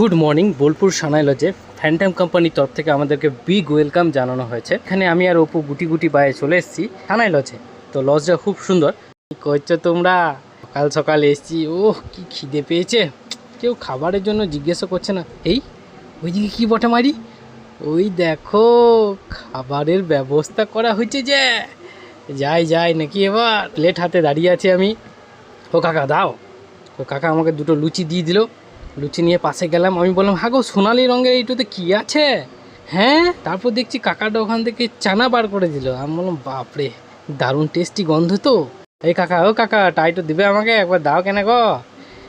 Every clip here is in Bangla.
গুড মর্নিং বোলপুর সানাই লজে ফ্যান্টাম কোম্পানির তরফ থেকে আমাদেরকে বিগ ওয়েলকাম জানানো হয়েছে। এখানে আমি আর অপু গুটি গুটি বায়ে চলে এসেছি সানাই লজে তো লজটা খুব সুন্দর। করছ তোমরা, সকাল সকাল এসেছি। ও কি খিদে পেয়েছে। কেউ খাবারের জন্য জিজ্ঞাসা করছে না। এই, ওইদিকে কি বটে মারি? ওই দেখো, খাবারের ব্যবস্থা করা হয়েছে যে। যাই যাই, নাকি এবার? প্লেট হাতে দাঁড়িয়ে আছি আমি। ও কাকা, দাও। ও কাকা আমাকে দুটো লুচি দিয়ে দিল। লুচি নিয়ে পাশে গেলাম। আমি বললাম হ্যাঁ গো সোনালি রঙের এইটাতে কি আছে? হ্যাঁ? তারপর দেখছি কাকাটা ওখান থেকে চানা বার করে দিল। আমি বললাম বাপরে দারুণ টেস্টি গন্ধ তো। এই কাকা ও কাকা টাইটো দিবে আমাকে একবার দাও কেন গো।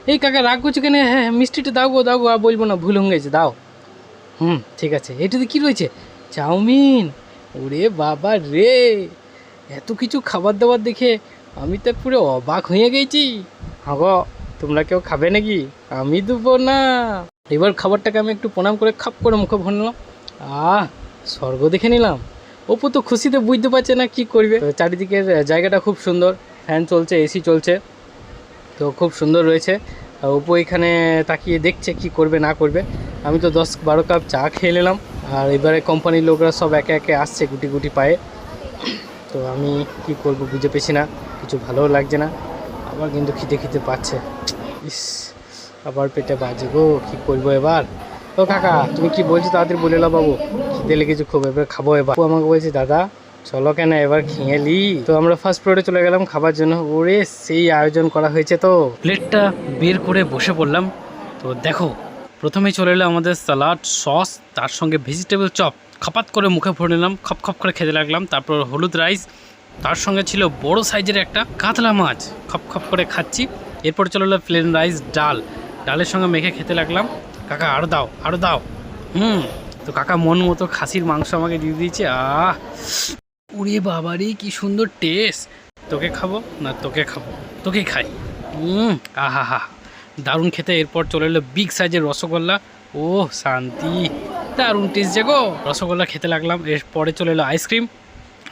এই কাকা রাগ করছ কেন? হ্যাঁ হ্যাঁ, মিষ্টিটা দাও গো দাও গো আর বলব না ভুল হয়ে গেছে দাও। হুম ঠিক আছে এটাতে কি রয়েছে? চাউমিন। ওরে বাবা রে এত কিছু খাবার দাবার দেখে আমি তো পুরো অবাক হয়ে গেছি। হাগ তোমরা কেউ খাবে নাকি? আমি দেবো না। এবার খাবারটাকে আমি একটু প্রণাম করে খাপ করে মুখে ভরে নিলাম। আহ, স্বর্গ দেখে নিলাম। অপু তো খুশিতে বুঝতে পারছে না কি করবে। চারিদিকের জায়গাটা খুব সুন্দর। ফ্যান চলছে, এসি চলছে। তো খুব সুন্দর রয়েছে। অপু এখানে তাকিয়ে দেখছে কি করবে, না করবে। আমি তো দশ বারো কাপ চা খেয়ে নিলাম। আর এবারে কোম্পানির লোকরা সব একে একে আসছে গুটি গুটি পায়ে। তো আমি কি করব বুঝে পেছি না। কিছু ভালোও লাগছে না। আবার কিন্তু খিদে খিদে পাচ্ছে। ইস, আবার পেটে বাজে গো, কী করব এবার? ও কাকা, তুমি কি বলছো? তাড়াতাড়ি বলে নাও বাবু। খিদে লেগেছে খুব, এবার খাব এবার। আমাকে বলছে, দাদা, চলো কেন এবার খেয়ে লি? তো আমরা ফার্স্ট ফ্লোরে চলে গেলাম খাবার জন্য। ওরে, সেই আয়োজন করা হয়েছে তো। প্লেটটা বের করে বসে পড়লাম। তো দেখো, প্রথমেই চলে এলো আমাদের সালাড, সস, তার সঙ্গে ভেজিটেবল চপ খাপাত করে মুখে ভরে নিলাম, খপ খপ করে খেতে লাগলাম। তারপর হলুদ রাইস তার সঙ্গে ছিল বড় সাইজের একটা কাতলা মাছ। খপ খপ করে খাচ্ছি। এরপর চলে এলো প্লেন রাইস ডাল। ডালের সঙ্গে মেখে খেতে লাগলাম। কাকা আরও দাও আরও দাও। হুম, তো কাকা মন মতো খাসির মাংস আমাকে দিয়ে দিয়েছে। আহ, উড়ে বাবারে, কি সুন্দর টেস্ট তোকে খাব না তোকে খাব? তোকে খাই। হুম, আহা হা। দারুণ খেতে। এরপর চলে এলো বিগ সাইজের রসগোল্লা। ও শান্তি। দারুণ টেস্ট যে গো। রসগোল্লা খেতে লাগলাম। এরপরে চলে এলো আইসক্রিম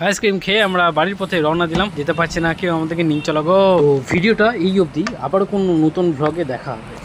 আইসক্রিম খেয়ে আমরা বাড়ির পথে রওনা দিলাম। যেতে পারছি না, কেউ আমাদেরকে নিয়ে চলো ভিডিওটা এই অবধি। আবারও কোনো নতুন ভ্লগে দেখা হবে।